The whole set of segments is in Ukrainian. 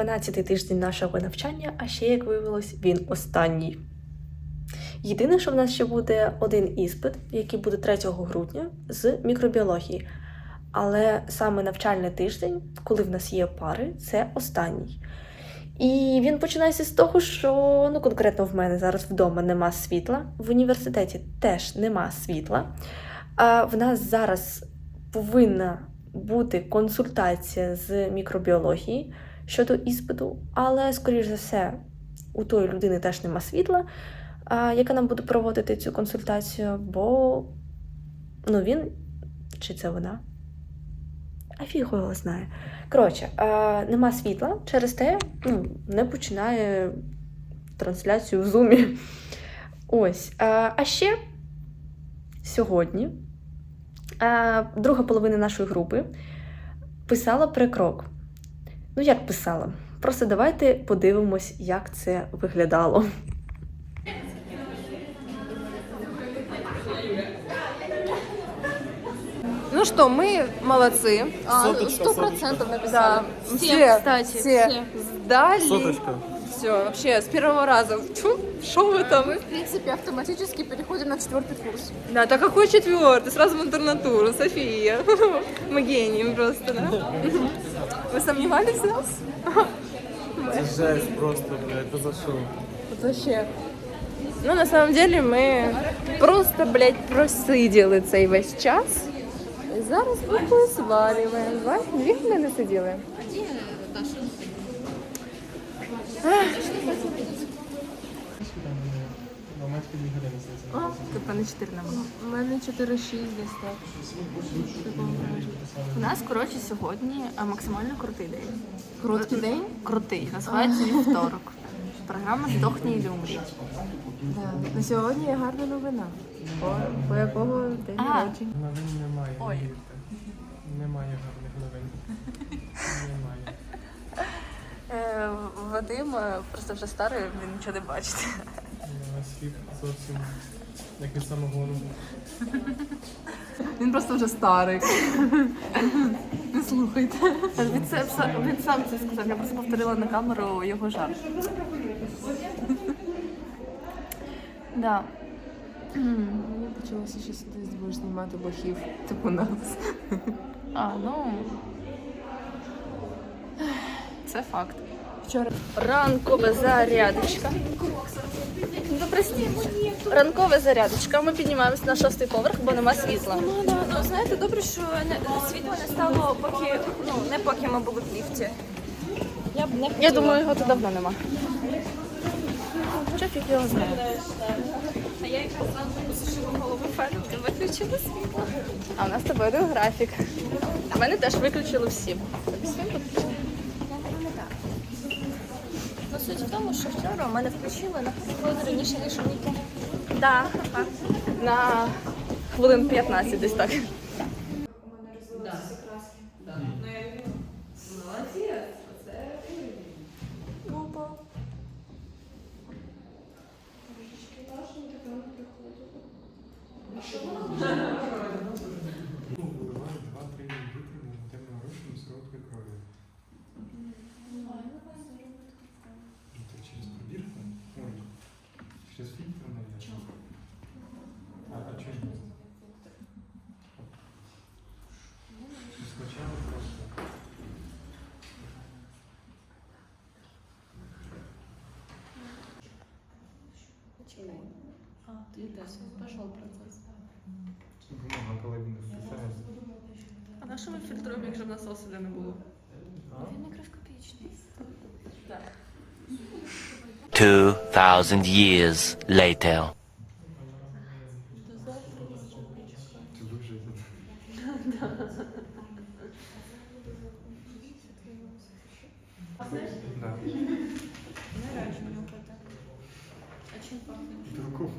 12-й тиждень нашого навчання, а ще, як виявилось, він останній. Єдине, що в нас ще буде один іспит, який буде 3 грудня з мікробіології. Але саме навчальний тиждень, коли в нас є пари, це останній. І він починається з того, що ну конкретно в мене зараз вдома нема світла, в університеті теж нема світла. А в нас зараз повинна бути консультація з мікробіології щодо іспиту, але, скоріш за все, у тої людини теж нема світла, яка нам буде проводити цю консультацію, бо ну, він чи це вона? А фіг його знає. Коротше, нема світла, через те ну, не починає трансляцію в зумі. Ось. А, а ще сьогодні друга половина нашої групи писала прикрок. Ну, як писала? Просто давайте подивимось, як це виглядало. Ну что, мы молодцы. А, Соточка, Сто процентов соточка. написали. Все, все, кстати, все, все. сдали. Соточка. Все, вообще, с первого раза. Чу, шо вы там? Мы, в принципе, автоматически переходим на четвертый курс. Да, так какой четвертый? Сразу в интернатуру, София. Мы гении просто, да? Вы сомневались в нас? Это жесть просто, блядь, это за что? Это Вообще. Ну, на самом деле, ми просто, блядь, просиділи цей весь час. І зараз букву сваливаем. Два, дві хвилини сиділи. Типа не 4 не було. У мене 4-6 десь так. У нас, коротше, сьогодні е, максимально крутий день. Короткий день? Крутий, називається вівторок. Програма Здохні і умрі. Да. На сьогодні є гарна новина. По, по якого день А. народження? Новин немає. Ой. вірте. Немає гарних новин. Немає. Е, Вадим е, просто вже старий, він нічого не бачить. Світ зовсім як від самогону. Він просто вже старий. Не слухайте. Він, це, він сам це сказав, я просто повторила на камеру його жарт. Да. Мені почалося, що ти будеш знімати бахів, типу нас. А, ну. Це факт. Вчора Ранкова зарядочка. Ну. Ранкова зарядочка. Ми піднімаємось на шостий поверх, бо нема світла. Ну, знаєте, добре, що не, світло не стало, поки ну не поки ми були в ліфті. Я б не хотіла. Я думаю, його тут давно нема. Що фіг його знає. А я якраз посушила голову феном, то виключила світло. А у нас з тобою один графік. У мене теж виключили всі. Ну, суть в тому, що вчора у мене включили на хвилину раніше, ніж у Ніки. Да. На хвилин 15 десь так. Ну, Бумага, коли він стисається. А на що ми фільтруємо, якщо в нас осади не було? Він мікроскопічний. 2,000 years later. Це дуже Да. Другого.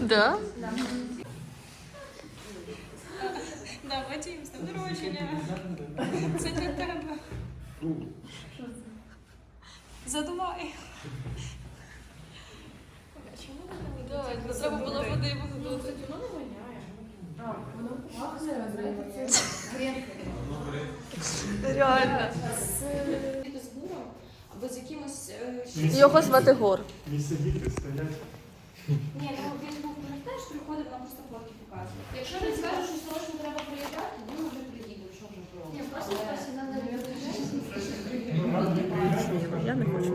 Да? Да, Вадим, з днем народження. Це для тебе. Задувай. Чому ви не Треба було води виготовити. Реально. Або з якимось... е, Його звати Гор. Не сидіти, стоять. Ні, ну він був пам'ятаєш, приходив нам просто фотки показувати. Якщо він скаже, що срочно треба приїжджати, ну ми вже приїдемо, що вже. Ні, просто Ну, не Я не хочу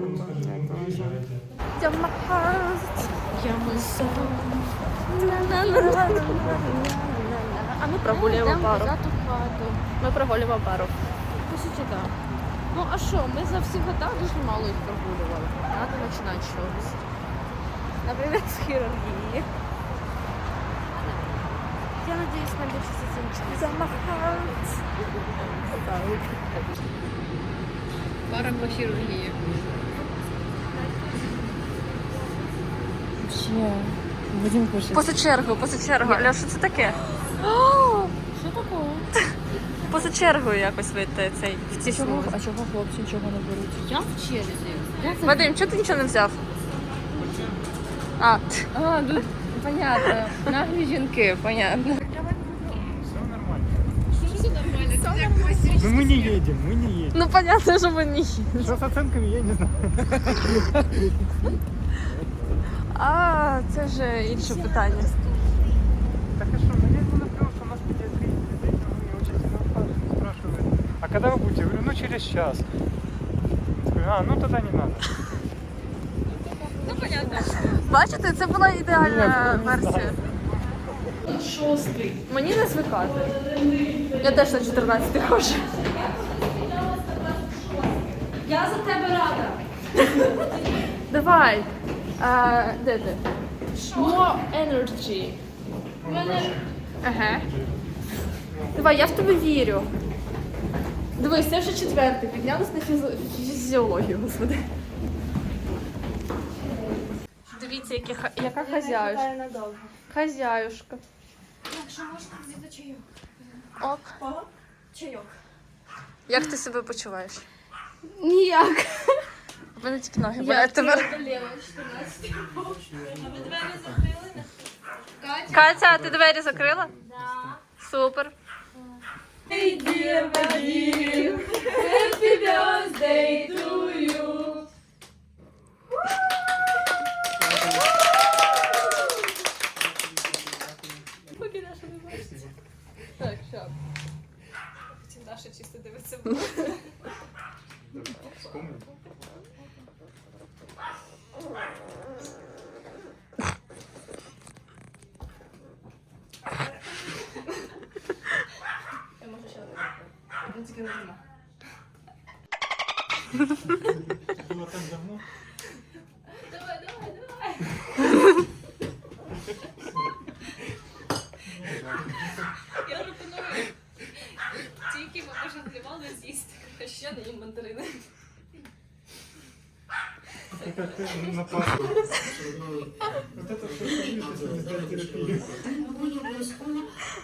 А ми прогулюємо пару. Ми прогулюємо пару. По суті, так. Ну а що, ми за всі года дуже мало їх прогулювали. Треба починати з Наприклад, з хірургії. Я нам більше це закінчиться. Пара по хірургії. Вадим кушає. Поза чергою, поза чергою. Аля, що це таке? Що такого? Поза чергою якось вийти цей в а чого хлопці нічого не беруть? Я в черзі. Вадим, чого ти нічого не взяв? А, А, ну, понятно. Наглі жінки, понятно. Все нормально. Ну мы не едем, мы не едем. ну понятно, що мені. Что с оценками, я не знаю. А, це вже інше питання. Так а что, мне ему например, что у нас педиатрия, мне учитель спрашивает, а когда вы будете? Я говорю, ну через час. Говорю, А, ну тогда не надо. Бачите, це була ідеальна версія. Мені не звикати. Я теж на 14 хочу. Я за тебе рада. Давай. А, де ти? More energy. Ага. Давай, я в тебе вірю. Дивись, це вже четвертий. Піднялась на фізіологію, господи. Дивіться, яке ха- яка хазяюшка. Хазяюшка. Якщо можна, взяти чайок. Оп. Чайок. Як ти себе почуваєш? Ніяк. У мене тільки ноги болять тепер. Катя, а ти двері закрила? Да. Супер. Що? Даша. Я можу ще один. Він тільки не знімає. Было так давно.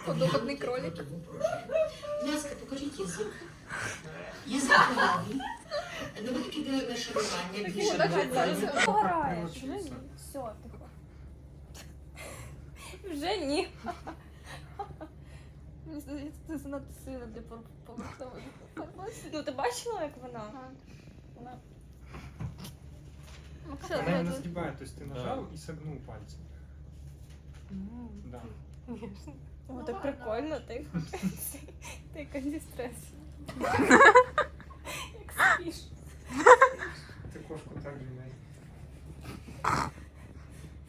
Подопадний кролик. Будь ласка, покажіть язик. Язик голові. Невелике нашарування більше. Пограєш. Все, тихо. Вже ні. Мені здається, це занадто сильно для поверхнової. Ну, ти бачила, як вона? Вона. Все, Она давай, не давай. сгибает, то есть ты нажал и согнул пальцы. Да. О, так прикольно, ти. Як антистрес. Як спіш. Ти кошку так же дай.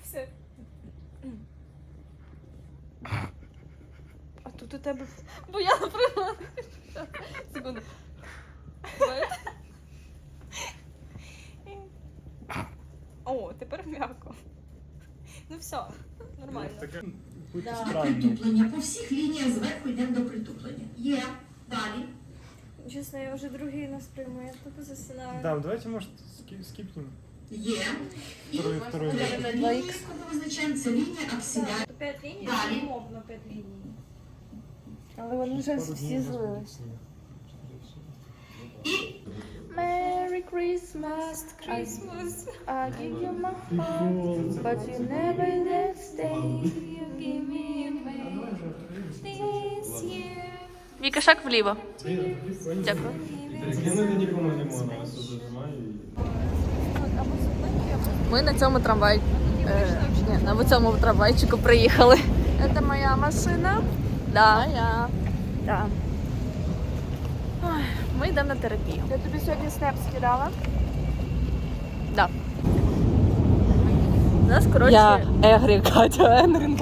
Все. А тут у тебе. Бо я наприклад. Секунду. Давай. О, тепер м'яко. Ну все, нормально. Странні. притуплення. По всіх лініях зверху йдемо до притуплення. Є. Далі. Чесно, я вже другий нас прийму, я тупо засинаю. Да, давайте, может, ски- скипнем. Є. І Второй, второй. лінію, яку ми визначаємо, це лінія аксіля. П'ять ліній, Далі. умовно п'ять ліній. Але вони вже всі злились. Merry Christmas, Christmas. I give you my heart, but you never let stay. You give me away this year. Віка, шаг вліво. Дякую. Ми на цьому трамвай. Е, ні, на цьому трамвайчику приїхали. Это моя машина. Да. Моя. Да. Ой, Ми йдемо на терапію. Я тобі сьогодні снеп скидала. Да. У нас, коротше, Егрі Катя, Енрін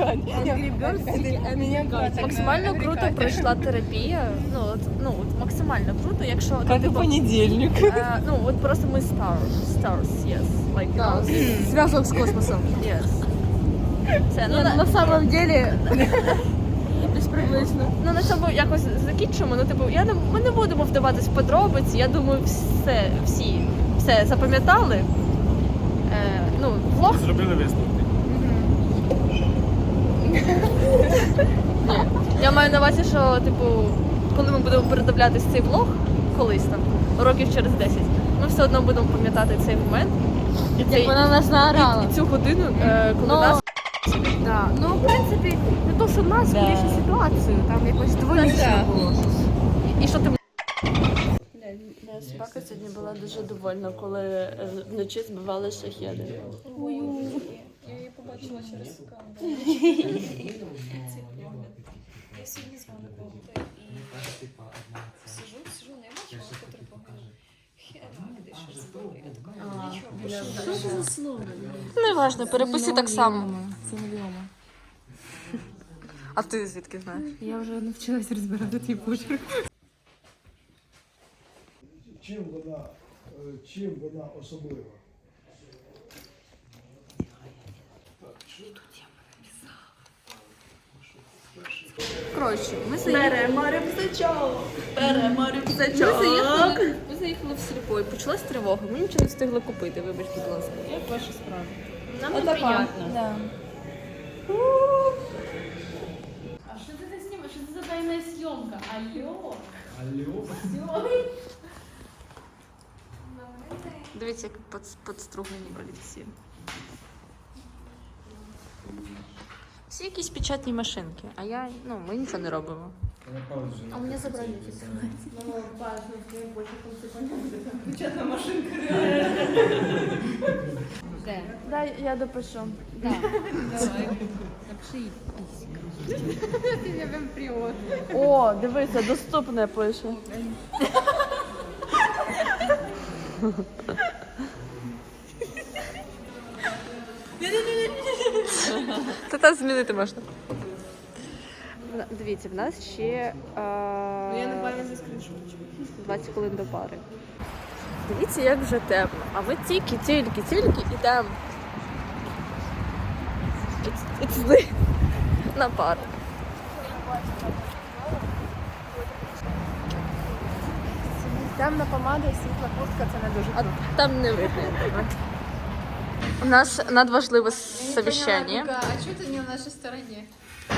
максимально круто пройшла терапія. Ну, от, ну, от максимально круто, якщо... Як типу, понедільник. е, ну, от просто ми stars, stars, yes. Like, us. Зв'язок з космосом. Yes. Все, ну, на, На самом деле, десь приблизно. ну, на цьому якось закінчимо. Ну, типу, я не, ми не будемо вдаватись в подробиці. Я думаю, все, всі все запам'ятали. Е, ну, влог Зробили висновки. Я маю на увазі, що типу, коли ми будемо передивлятись цей влог, колись там, років через 10, ми все одно будемо пам'ятати цей момент. І, цей, Вона нас наорала. і цю годину, е, коли Ну, нас Да. Ну, в принципі, то, що нас, скоріше ситуацію. Там якось двоїчно було. і що ти Моя собака сьогодні була дуже довольна, коли е, вночі збивали шахеди. Я її побачила через камеру. Я сьогодні з вами була і сижу, сижу, не бачила, котрий покаже. Хеди, що збили. Я така, нічого, більше Не важно, переписи так само. А ти звідки знаєш? Я вже навчилась розбирати твій почерк. Чим вона, е, чим вона особлива? Коротше, ми заїхали. Беремо рюкзачок. Беремо рюкзачок. Ми заїхали, ми заїхали в сільпо і почалась тривога. Ми нічого не встигли купити, вибач, будь ласка. Як ваша справа? Нам неприємно. Да. А що ти не знімаєш? Що це за тайна зйомка? Алло. Дивіться, як под- подструглені олівці. Всі якісь печатні машинки, а я, ну, ми нічого не робимо. А у мене забрали Дай я допишу. О, дивися, доступне пише. Та там змінити можна. Дивіться, в нас ще. Я не пам'ятаю скріншот. 20 хвилин до пари. Дивіться, як вже темно. А ми тільки, тільки, тільки йдемо. Іцли на пару. Темна помада і світла куртка це не дуже А там не видно. У нас надважливе совещание. А чого ти не на нашій стороні?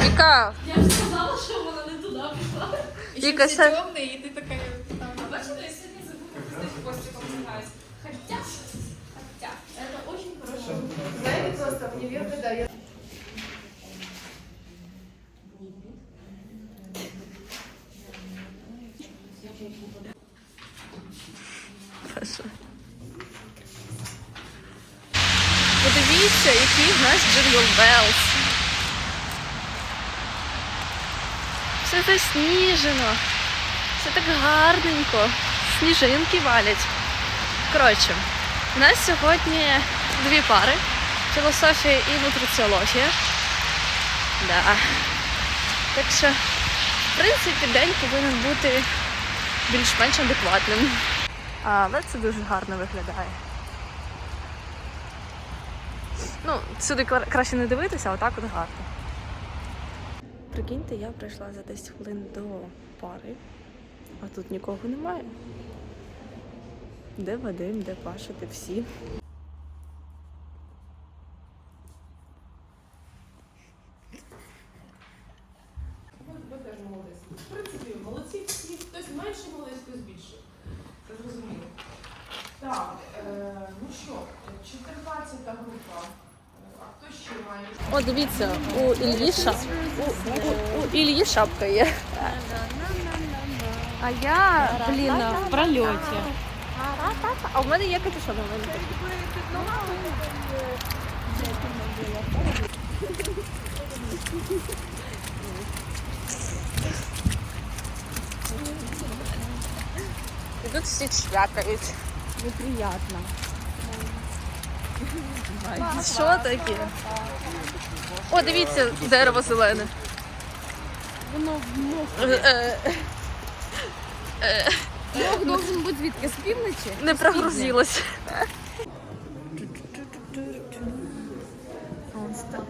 Віка, Я ж сказала, що вона не туди пішла. І ще Віка, все це- темне, і ти така Jingle Bells. Все засніжено. Все так гарненько. Сніжинки валять. Коротше, у нас сьогодні дві пари: філософія і нутриціологія. Да. Так що, в принципі, день повинен бути більш-менш адекватним. Але це дуже гарно виглядає. Ну, сюди краще не дивитися, а отак от гарно. Прикиньте, я прийшла за 10 хвилин до пари, а тут нікого немає. Де Вадим, де Паша, де всі. В принципі, молодці всі, хтось менше молодець, хтось більше. Це Так, ну що, 14 група. А хто ще має? О, дивіться, у Ільї шап... у, у, у Ільї шапка є. А я, блін, в прольоті. А в мене є капюшон. у мене. І тут всі чвякають. Неприятно. Що таке? О, дивіться, дерево зелене. Воно Бог должен бути звідки? З півночі? не прогрузилось.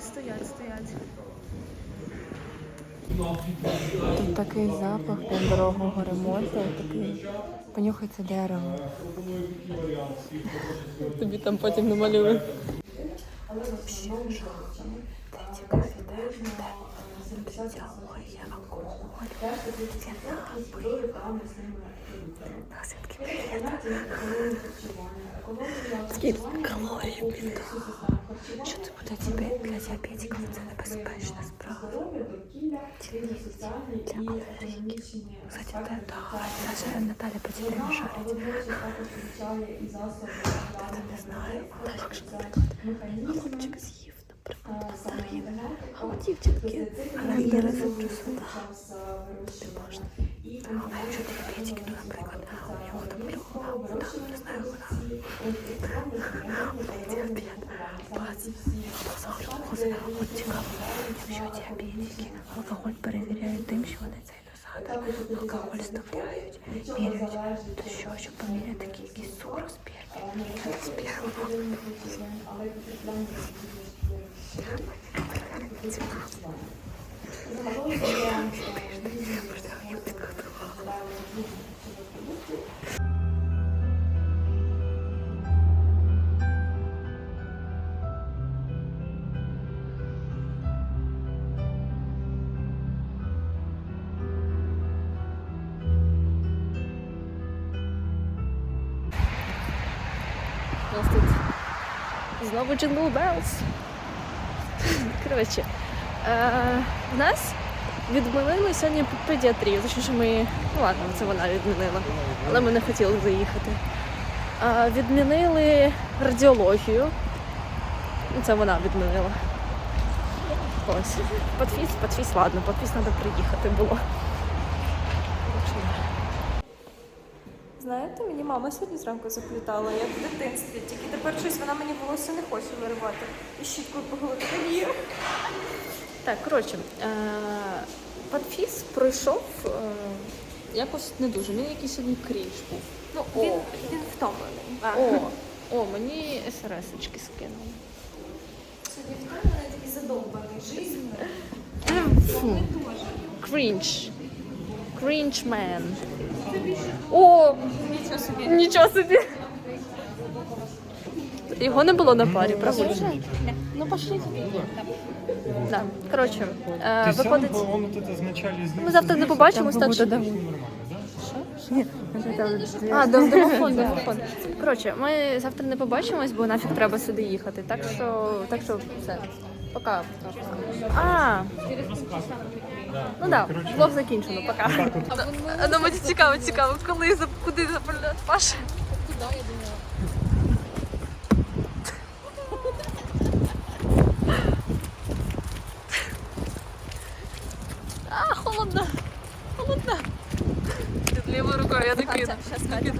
Стоять, стоять. Тут такий запах під дорогого ремонту, такий. Понюхай це дерево. Тобі там потім намалюють. Скільки калорій, блін. Що це буде тебе для діабетиків? Це небезпечна справа. Для алергіків. Кстати, да, да, даже Наталя по тебе не шарить. Я не знаю. Так, якщо, наприклад, хлопчик з'їв, наприклад, а у дівчинки алергія сюди. Ти можна. А якщо діабетики, то, наприклад, нього там плюха, вона, не знаю, вона загрузка. От цікаво, якщо діабетики, алкоголь перевіряють тим, що вони цей алкоголь вставляють, міряють, то що, щоб поміряти кількість цукру в. В спермі. У нас тут знову Jingle Bells. Коротше, е, в нас відмінили сьогодні педіатрію, точніше ми, ну ладно, це вона відмінила, але ми не хотіли заїхати. Е, відмінили радіологію. Ну, Це вона відмінила. Ось. Подфіс, подфіс, ладно, подфіс треба приїхати було. Знаєте, мені мама сьогодні зранку заплітала, як в дитинстві. Тільки тепер щось вона мені волосся не хоче виривати. І щіткою по голові дає. Так, коротше, е, подфіс пройшов е, якось не дуже. Він якийсь сьогодні крінж був. Ну, він, він втомлений. О, о, мені смс-очки скинули. Сьогодні втомлений, такий задовбаний жизнью. Фу. Крінж. Крінж. О! Нічого собі. Нічого собі. Його не було на парі, правда? Ну, пошли. Да. Коротше, е, То есть виходить. он, вот это Ми завтра не побачимось, так що. А, дом- домофон, домофон. Коротше, ми завтра не побачимось, бо нафіг треба сюди їхати. Так що, так що все. Пока. А. Ну так, да, влог закінчено, пока. А ну мені цікаво, цікаво, коли за куди запальне Паша? А, холодно. Холодно. Лівою рукою я не кину. Не